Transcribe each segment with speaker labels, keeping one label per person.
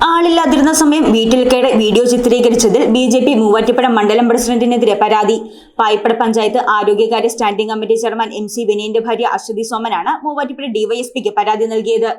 Speaker 1: ആളില്ലാതിരുന്ന സമയം വീട്ടിൽ കയറി വീഡിയോ ചിത്രീകരിച്ചതിൽ ബി ജെ പി മൂവാറ്റുപുഴ മണ്ഡലം പ്രസിഡന്റിനെതിരെ പരാതി. പായിപ്പട panchayat ആരോഗ്യകാര്യ standing committee chairman M C വിനയന്റെ ഭാര്യ അശ്വതി സോമനാണ് മൂവാറ്റുപുഴ ഡിവൈഎസ്പിക്ക് പരാതി നൽകിയത്.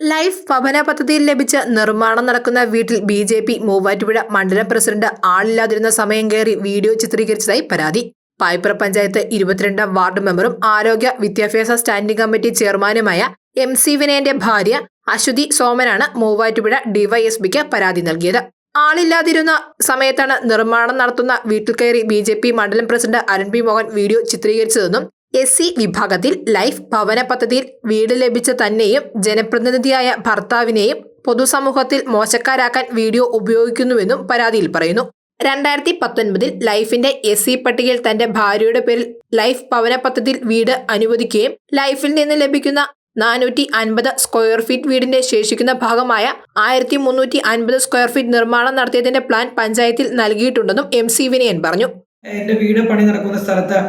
Speaker 2: ലൈഫ് ഭവന പദ്ധതിയിൽ ലഭിച്ച നിർമ്മാണം നടക്കുന്ന വീട്ടിൽ ബി ജെ പി മൂവാറ്റുപുഴ മണ്ഡലം പ്രസിഡന്റ് ആളില്ലാതിരുന്ന സമയം കയറി വീഡിയോ ചിത്രീകരിച്ചതായി പരാതി. പായ്പ്ര പഞ്ചായത്ത് ഇരുപത്തിരണ്ടാം വാർഡ് മെമ്പറും ആരോഗ്യ വിദ്യാഭ്യാസ സ്റ്റാൻഡിംഗ് കമ്മിറ്റി ചെയർമാനുമായ എം സി വിനയന്റെ ഭാര്യ അശ്വതി സോമനാണ് മൂവാറ്റുപുഴ ഡിവൈഎസ്പിക്ക് പരാതി നൽകിയത്. ആളില്ലാതിരുന്ന സമയത്താണ് നിർമ്മാണം നടത്തുന്ന വീട്ടിൽ കയറി ബി ജെ പി മണ്ഡലം president Arun P Mohan video ചിത്രീകരിച്ചതെന്നും S C വിഭാഗത്തിൽ ലൈഫ് ഭവന പദ്ധതിയിൽ വീട് ലഭിച്ച തന്നെയും ജനപ്രതിനിധിയായ ഭർത്താവിനെയും പൊതുസമൂഹത്തിൽ മോശക്കാരാക്കാൻ വീഡിയോ ഉപയോഗിക്കുന്നുവെന്നും പരാതിയിൽ പറയുന്നു. രണ്ടായിരത്തി പത്തൊൻപതിൽ ലൈഫിന്റെ എസ് സി പട്ടികയിൽ തന്റെ ഭാര്യയുടെ പേരിൽ ലൈഫ് ഭവന പദ്ധതിയിൽ വീട് അനുവദിക്കുകയും ലൈഫിൽ നിന്ന് ലഭിക്കുന്ന നാനൂറ്റി അൻപത് സ്ക്വയർ ഫീറ്റ് വീടിന്റെ ശേഷിക്കുന്ന ഭാഗമായ ആയിരത്തി മുന്നൂറ്റി അൻപത് സ്ക്വയർ ഫീറ്റ് നിർമ്മാണം നടത്തിയതിന്റെ പ്ലാൻ പഞ്ചായത്തിൽ നൽകിയിട്ടുണ്ടെന്നും എം സി വിനയൻ പറഞ്ഞു.
Speaker 3: എന്റെ വീട് പണി നടക്കുന്ന സ്ഥലത്ത്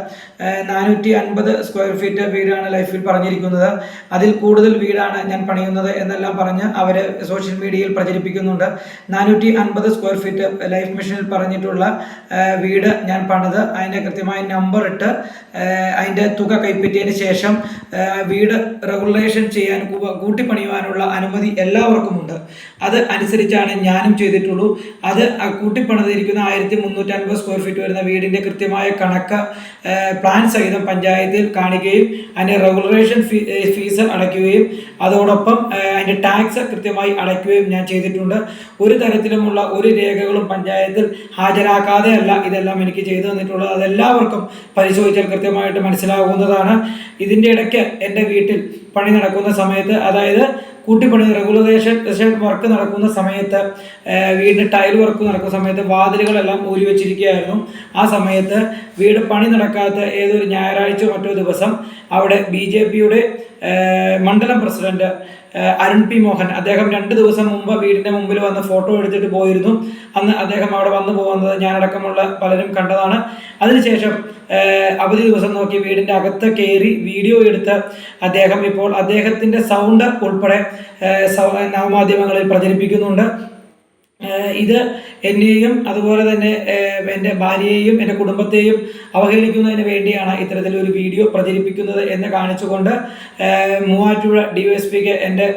Speaker 3: നാനൂറ്റി അൻപത് സ്ക്വയർ ഫീറ്റ് വീടാണ് ലൈഫിൽ പറഞ്ഞിരിക്കുന്നത്. അതിൽ കൂടുതൽ വീടാണ് ഞാൻ പണിയുന്നത് എന്നെല്ലാം പറഞ്ഞ് അവർ സോഷ്യൽ മീഡിയയിൽ പ്രചരിപ്പിക്കുന്നുണ്ട്. നാനൂറ്റി അൻപത് സ്ക്വയർ ഫീറ്റ് ലൈഫ് മിഷനിൽ പറഞ്ഞിട്ടുള്ള വീട് ഞാൻ പണിത്. അതിന്റെ കൃത്യമായ നമ്പർ ഇട്ട് അതിന്റെ തുക കൈപ്പറ്റിയതിന് ശേഷം വീട് റെഗുലേഷൻ ചെയ്യാൻ കൂട്ടിപ്പണിയുവാനുള്ള അനുമതി എല്ലാവർക്കുമുണ്ട്. അത് അനുസരിച്ചാണ് ഞാനും ചെയ്തിട്ടുള്ളൂ. അത് കൂട്ടിപ്പണിതിരിക്കുന്ന ആയിരത്തി മുന്നൂറ്റി അൻപത് സ്ക്വയർ ഫീറ്റ് വരുന്ന വീടിന്റെ കൃത്യമായ കണക്ക് പ്ലാൻ സഹിതം പഞ്ചായത്തിൽ കാണിക്കുകയും അതിന്റെ റെഗുലറേഷൻ ഫീ ഫീസ് അടയ്ക്കുകയും അതോടൊപ്പം അതിന്റെ ടാക്സ് കൃത്യമായി അടയ്ക്കുകയും ഞാൻ ചെയ്തിട്ടുണ്ട്. ഒരു തരത്തിലുമുള്ള ഒരു രേഖകളും പഞ്ചായത്തിൽ ഹാജരാക്കാതെ അല്ല ഇതെല്ലാം എനിക്ക് ചെയ്തു തന്നിട്ടുള്ളത്. അതെല്ലാവർക്കും പരിശോധിച്ചാൽ കൃത്യമായിട്ട് മനസ്സിലാകുന്നതാണ് ഇതിന്റെ ഇടയ്ക്ക് എന്റെ വീട്ടിൽ പണി നടക്കുന്ന സമയത്ത് അതായത് കൂട്ടിപ്പണി റെഗുലറേഷൻ വർക്ക് നടക്കുന്ന സമയത്ത് വീടിന് ടൈൽ വർക്ക് നടക്കുന്ന സമയത്ത് വാതിലുകളെല്ലാം ഊരി വെച്ചിരിക്കുകയായിരുന്നു. ആ സമയത്ത് വീട് പണി നടക്കാത്ത ഏതൊരു ഞായറാഴ്ച മറ്റോ ദിവസം അവിടെ ബി ജെ പിയുടെ മണ്ഡലം പ്രസിഡന്റ് അരുൺ പി മോഹൻ. അദ്ദേഹം രണ്ട് ദിവസം മുമ്പ് വീടിന്റെ മുമ്പിൽ വന്ന് ഫോട്ടോ എടുത്തിട്ട് പോയിരുന്നു. അന്ന് അദ്ദേഹം അവിടെ വന്നു പോകുന്നത് ഞാനടക്കമുള്ള പലരും കണ്ടതാണ്. അതിനുശേഷം അവധി ദിവസം നോക്കി വീടിന്റെ അകത്ത് കയറി വീഡിയോ എടുത്ത് അദ്ദേഹം ഇപ്പോൾ അദ്ദേഹത്തിന്റെ സൗണ്ട് ഉൾപ്പെടെ നവമാധ്യമങ്ങളിൽ പ്രചരിപ്പിക്കുന്നുണ്ട്. ഇത് എന്നെയും അതുപോലെ തന്നെ എന്റെ ഭാര്യയെയും എന്റെ കുടുംബത്തെയും അവഹേളിക്കുന്നതിന് വേണ്ടിയാണ് ഇത്തരത്തിലൊരു വീഡിയോ പ്രചരിപ്പിക്കുന്നത് എന്ന് കാണിച്ചുകൊണ്ട് മൂവാറ്റുപുഴ ഡി എസ് പിക്ക് എന്റെ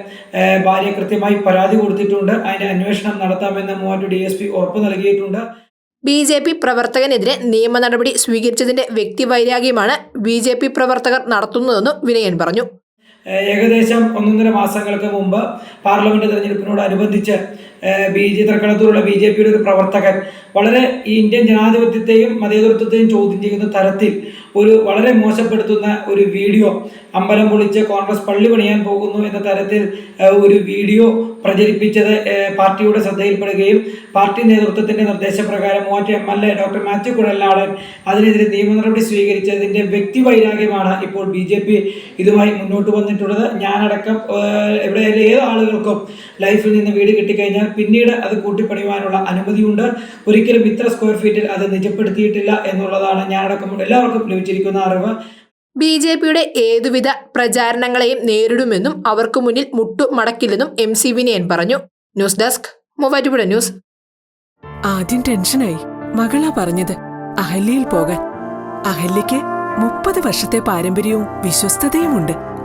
Speaker 3: ഭാര്യ കൃത്യമായി പരാതി കൊടുത്തിട്ടുണ്ട്. അതിന്റെ അന്വേഷണം നടത്താമെന്ന് മൂവാറ്റുപുഴ ഡി എസ് പി ഉറപ്പ് നൽകിയിട്ടുണ്ട്.
Speaker 2: ബി ജെ പി പ്രവർത്തകനെതിരെ നിയമ നടപടി സ്വീകരിച്ചതിന്റെ വ്യക്തിവൈരാഗ്യമാണ് ബി ജെ പി പ്രവർത്തകർ നടത്തുന്നതെന്നും വിനയൻ പറഞ്ഞു.
Speaker 3: ഏകദേശം ഒന്നൊന്നര മാസങ്ങൾക്ക് മുമ്പ് പാർലമെന്റ് തെരഞ്ഞെടുപ്പിനോടനുബന്ധിച്ച് ബി ജെ തൃക്കണത്തൂരുള്ള ബി ജെ പിയുടെ ഒരു പ്രവർത്തകൻ. വളരെ ഈ ഇന്ത്യൻ ജനാധിപത്യത്തെയും മതേതൃത്വത്തെയും ചോദ്യം ചെയ്യുന്ന തരത്തിൽ ഒരു വളരെ മോശപ്പെടുത്തുന്ന ഒരു വീഡിയോ അമ്പലം പൊളിച്ച് കോൺഗ്രസ് പള്ളി പണിയാൻ പോകുന്നു എന്ന തരത്തിൽ ഒരു വീഡിയോ പ്രചരിപ്പിച്ചത് പാർട്ടിയുടെ ശ്രദ്ധയിൽപ്പെടുകയും പാർട്ടി നേതൃത്വത്തിന്റെ നിർദ്ദേശപ്രകാരം മൂവാറ്റ് M L A doctor Mathew Kuzhalnadan അതിനെതിരെ നിയമ നടപടി സ്വീകരിച്ചതിന്റെ വ്യക്തിവൈരാഗ്യമാണ് ഇപ്പോൾ ബി ജെ പി ഇതുമായി മുന്നോട്ട് വന്നിട്ടുള്ളത്. ഞാനടക്കം ഇവിടെ ഏത് ആളുകൾക്കും ലൈഫിൽ നിന്ന് വീട് കിട്ടിക്കഴിഞ്ഞാൽ പിന്നീട് അത് കൂട്ടിപ്പണിയുവാനുള്ള അനുമതിയുണ്ട്. ഒരിക്കലും ഇത്ര സ്ക്വയർ ഫീറ്റിൽ അത് നിജപ്പെടുത്തിയിട്ടില്ല എന്നുള്ളതാണ് ഞാനടക്കം എല്ലാവർക്കും ലഭിച്ചിരിക്കുന്ന അറിവ്.
Speaker 2: ബി ജെ പിയുടെ ഏതുവിധ പ്രചാരണങ്ങളെയും നേരിടുമെന്നും അവർക്ക് മുന്നിൽ മുട്ടു മടക്കില്ലെന്നും എം സി വിനയൻ പറഞ്ഞു. News desk Muvattupuzha news.
Speaker 4: ആദ്യം ടെൻഷനായി. മകളാ പറഞ്ഞത് അഹല്യയിൽ പോകാൻ. അഹല്യയ്ക്ക് മുപ്പത് വർഷത്തെ പാരമ്പര്യവും വിശ്വസ്തതയുമുണ്ട്.